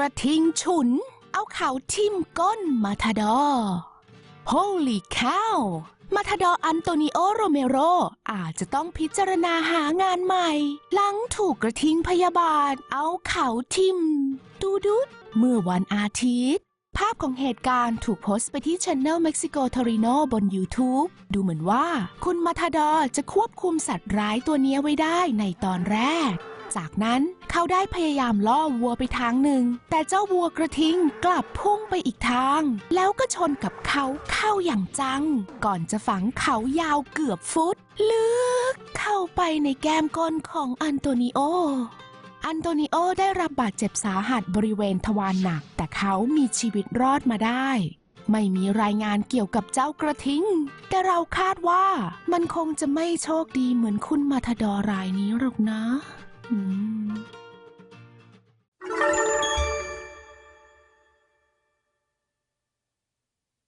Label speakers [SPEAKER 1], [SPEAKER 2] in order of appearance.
[SPEAKER 1] กระทิงฉุน เอาเข่าทิ่มก้นมาทาดอ Holy cow มาทาดออันโตนิโอโรเมโร อาจจะต้องพิจารณาหางานใหม่ หลังถูกกระทิงพยาบาลเอาเข่าทิ่ม ดูดุดเมื่อวันอาทิตย์ ภาพของเหตุการณ์ถูกโพสต์ไปที่ Channel Mexico Torino บน YouTube ดูเหมือนว่า คุณมาทาดอจะควบคุมสัตว์ร้ายตัวนี้ไว้ได้ในตอนแรก จากนั้นเขาได้พยายามล่อวัวไปทางหนึ่ง แต่เจ้าวัวกระทิงกลับพุ่งไปอีกทาง แล้วก็ชนกับเขาเข้าอย่างจัง ก่อนจะฝังเขายาวเกือบฟุต ลึกเข้าไปในแก้มก้นของอันโตนิโออันโตนิโอได้รับบาดเจ็บสาหัสบริเวณทวารหนัก แต่เขามีชีวิตรอดมาได้ ไม่มีรายงานเกี่ยวกับเจ้ากระทิง แต่เราคาดว่ามันคงจะไม่โชคดีเหมือนคุณมาทดอรายนี้หรอกนะ อืม